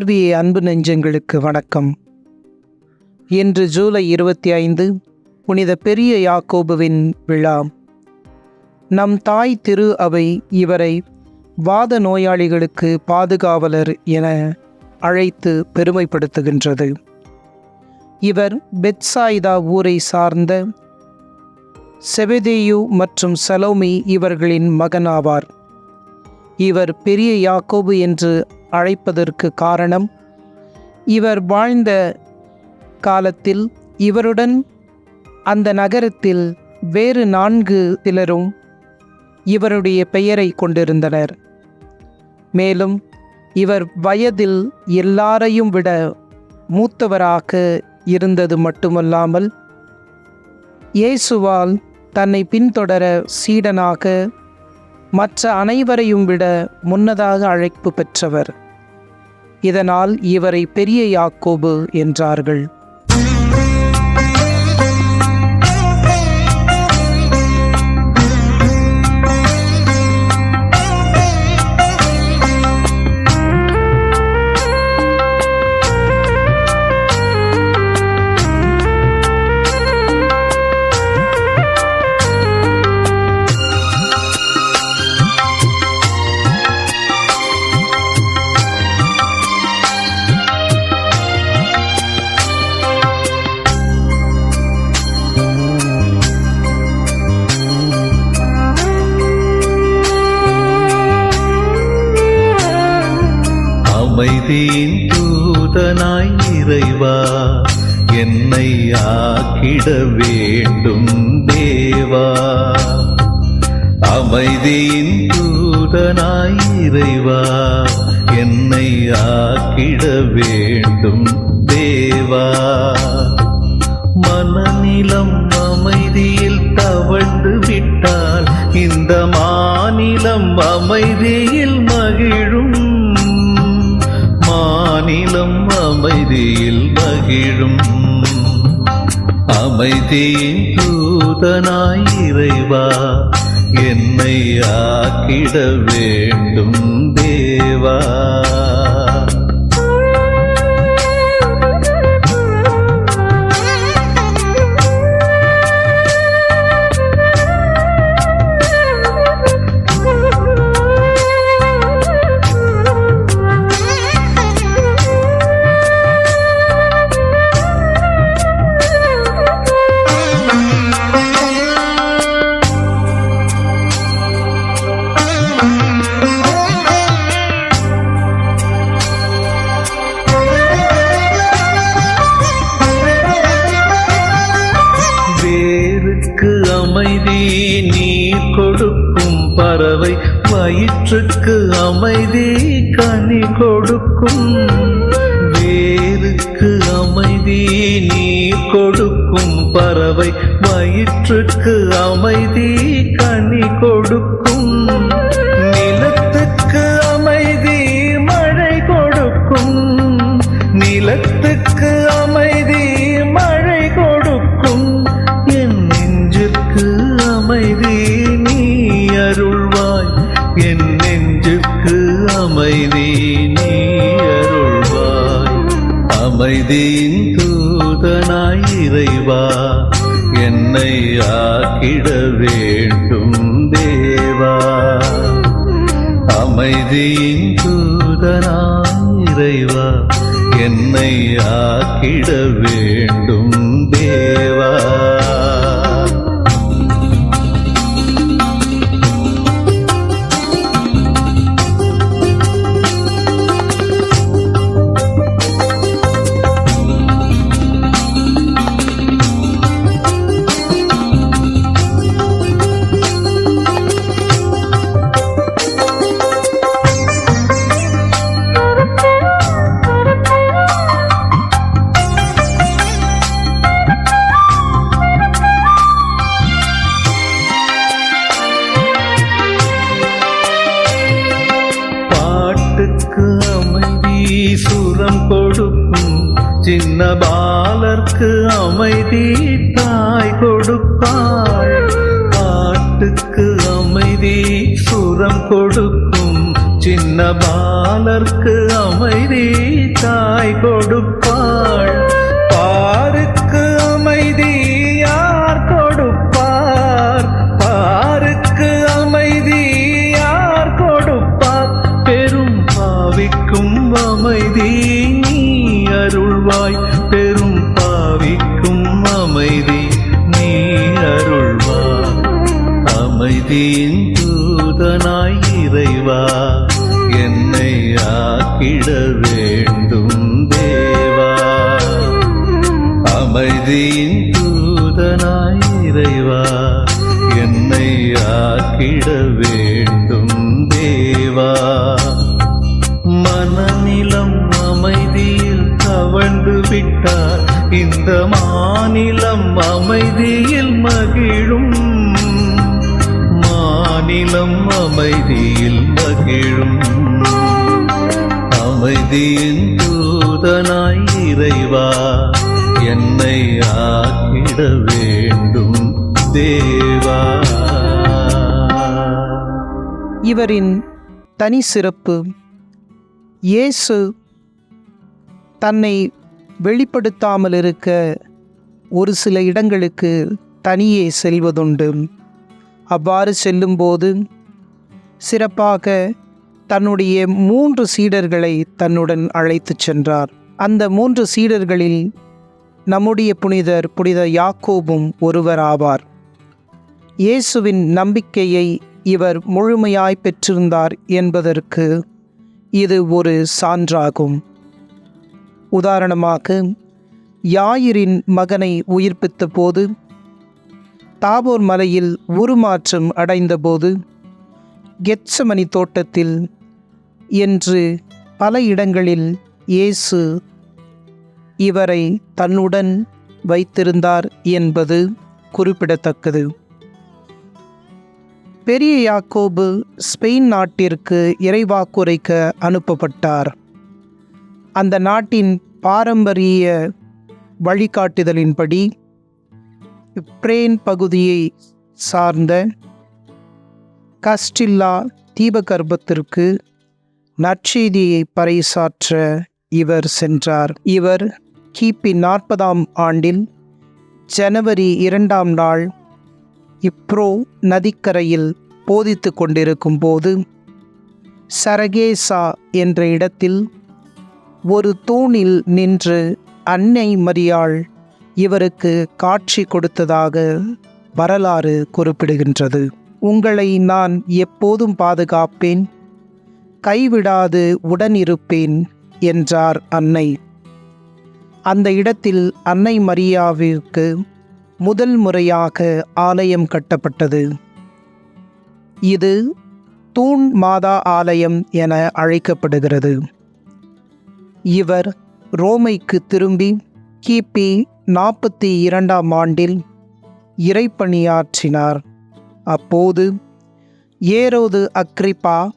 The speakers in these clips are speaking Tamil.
ஆர்விஏ அன்பு நெஞ்சங்களுக்கு வணக்கம். இன்று ஜூலை இருபத்தி ஐந்து புனித பெரிய யாக்கோபுவின் விழா. நம் தாய் திரு அவை இவரை வாத நோயாளிகளுக்கு பாதுகாவலர் என அழைத்து பெருமைப்படுத்துகின்றது. இவர் பெட்சாய்தா ஊரை சார்ந்த செபெதேயு மற்றும் சலோமி இவர்களின் மகனாவார். இவர் பெரிய யாக்கோபு என்று அழைப்பதற்கு காரணம் இவர் வாழ்ந்த காலத்தில் இவருடன் அந்த நகரத்தில் வேறு நான்கு சிலரும் இவருடைய பெயரை கொண்டிருந்தனர். மேலும் இவர் வயதில் எல்லாரையும் விட மூத்தவராக இருந்தது மட்டுமல்லாமல் இயேசுவால் தன்னை பின்தொடர சீடனாக மற்ற அனைவரையும் விட முன்னதாக அழைப்பு பெற்றவர். இதனால் இவரை பெரிய யாக்கோபு என்றார்கள். அமைதியின் தூதனாய் இறைவா என்னை ஆக்கிட வேண்டும் தேவா? அமைதியின் தூதனாய் இறைவா என்னை ஆக்கிட வேண்டும் தேவா? மனநிலம் அமைதியில் தவழ்ந்து விட்டால் இந்த மாநிலம் அமைதியில் மகிழும். மாநிலம் அமைதியில் மகிழும். அமைதியின் தூதனாய் இறைவா என்னை ஆக்கிட வேண்டும் தேவா. அமைதி நீர் கொடுக்கும் பறவை வயிற்றுக்கு அமைதி கனி கொடுக்கும். வேருக்கு அமைதி நீர் கொடுக்கும் பறவை வயிற்றுக்கு அமைதி அமைதி நீ அருள்வாய். என் நெஞ்சுக்கு அமைதி நீ அருள்வாய். அமைதியின் தூதனாய் இறைவா என்னை ஆக்கிட வேண்டும் தேவா. அமைதியின் தூதனாய் இறைவா என்னை ஆக்கிட வேண்டும் சின்ன பாலர்க்கு அமைதி தாய் கொடுப்பாள் காட்டுக்கு அமைதி சுரம் கொடுக்கும். சின்ன பாலர்க்கு அமைதி தாய் கொடுப்பாள் அமைதியின் தூதனாய் இறைவா என்னை ஆக்கிட வேண்டும் தேவா. அமைதியின் தூதனாய் இறைவா என்னை ஆக்கிட வேண்டும் தேவா. மனநிலம் அமைதியில் தவழ்ந்து விட்டார் இந்த மாநிலம் அமைதியில் மகிழும் மாநிலம் அமைதியில் மகிழும். அமைதியின் தூதனாய் இறைவா என்னை ஆக்கிட வேண்டும் தேவா. இவரின் தனி சிறப்பு இயேசு தன்னை வெளிப்படுத்தாமல் இருக்க ஒரு சில இடங்களுக்கு தனியே செல்வதுண்டு. அவ்வாறு செல்லும்போது சிறப்பாக தன்னுடைய மூன்று சீடர்களை தன்னுடன் அழைத்துச் சென்றார். அந்த மூன்று சீடர்களில் நம்முடைய புனிதர் புனித யாக்கோபும் ஒருவர் ஆவார் இயேசுவின் நம்பிக்கையை இவர் முழுமையாய் பெற்றிருந்தார் என்பதற்கு இது ஒரு சான்றாகும். உதாரணமாக யாயிரின் மகனை உயிர்ப்பித்த போது தாபோர் மலையில் உருமாற்றம் அடைந்தபோது கெட்சமணி தோட்டத்தில் என்று பல இடங்களில் இயேசு இவரை தன்னுடன் வைத்திருந்தார் என்பது குறிப்பிடத்தக்கது. பெரிய யாக்கோபு ஸ்பெயின் நாட்டிற்கு இறைவாக்குரைக்க அனுப்பப்பட்டார். அந்த நாட்டின் பாரம்பரிய வழிகாட்டுதலின்படி பிரேன் பகுதியை சார்ந்த கஸ்டில்லா தீபகற்பத்திற்கு நற்செய்தியை பறைசாற்ற இவர் சென்றார். இவர் கிபி நாற்பதாம் ஆண்டில் ஜனவரி இரண்டாம் நாள் இப்ரோ நதிக்கரையில் போதித்து கொண்டிருக்கும் போது சரகேசா என்ற இடத்தில் ஒரு தூணில் நின்று அன்னை மரியாள் இவருக்கு காட்சி கொடுத்ததாக வரலாறு குறிப்பிடுகின்றது. உங்களை நான் எப்போதும் பாதுகாப்பேன். கைவிடாது உடனிருப்பேன் என்றார் அன்னை. அந்த இடத்தில் அன்னை மரியாவிற்கு முதல் முறையாக ஆலயம் கட்டப்பட்டது. இது தூண் மாதா ஆலயம் என அழைக்கப்படுகிறது. இவர் ரோமைக்கு திரும்பி கிபி நாற்பத்தி இரண்டாம் ஆண்டில் இறைப்பணியாற்றினார். அப்போது ஏரோது அக்ரிப்பா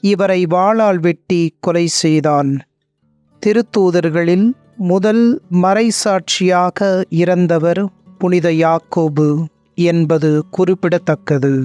இவரை வாளால் வெட்டி கொலை செய்தான். திருத்தூதர்களில் முதல் மறைசாட்சியாக இறந்தவர் புனித யாக்கோபு என்பது குறிப்பிடத்தக்கது.